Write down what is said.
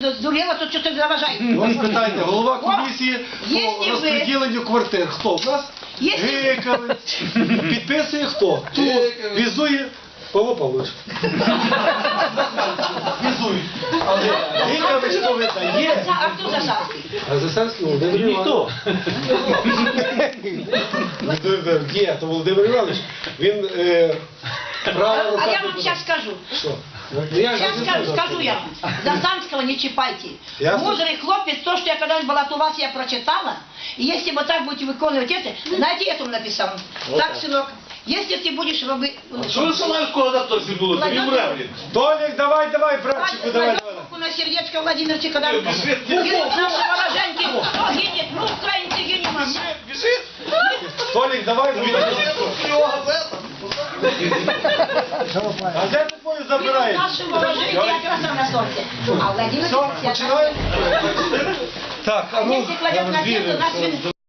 Здурела, то что ты заважаешь? Ви спитайте, голова комісії по розподіленню квартир. Хто в нас? Якщо- Підписує хто? Тут. Візує Павло Павлович. Візує. Але Гейковець хто видає? А кто Зашавский? А Засанський Володимир Ніхто. Є, то Володимир Іванович. Він е, права рука. А я вам сейчас скажу. Що? Ну, я ж Сейчас не скажу, знаю, скажу я вам. Зазанского не чипайте. Ясно. Мудрый хлопец, то, что я когда-нибудь была у вас, я прочитала. И если вы так будете выполнять это, знаете, я там написала. Так, сынок, если ты будешь робить... Що ви Соловського адапторці було? Ти Кладете- муравлі. Толік, давай, давай, братчику, давай, Кладет давай. руку на сердечко Владимировича, когда Э, бежит. берут наши вороженьки, кто гинет, ну, украинцы гинем. Біжить. Толік, давай, А де ти твою Берут забираєш? наши вороженьки, я краса на солнце. А Владимир Все, починаємо? Так, а ну, Если кладет на сердце, віримо, значит, що-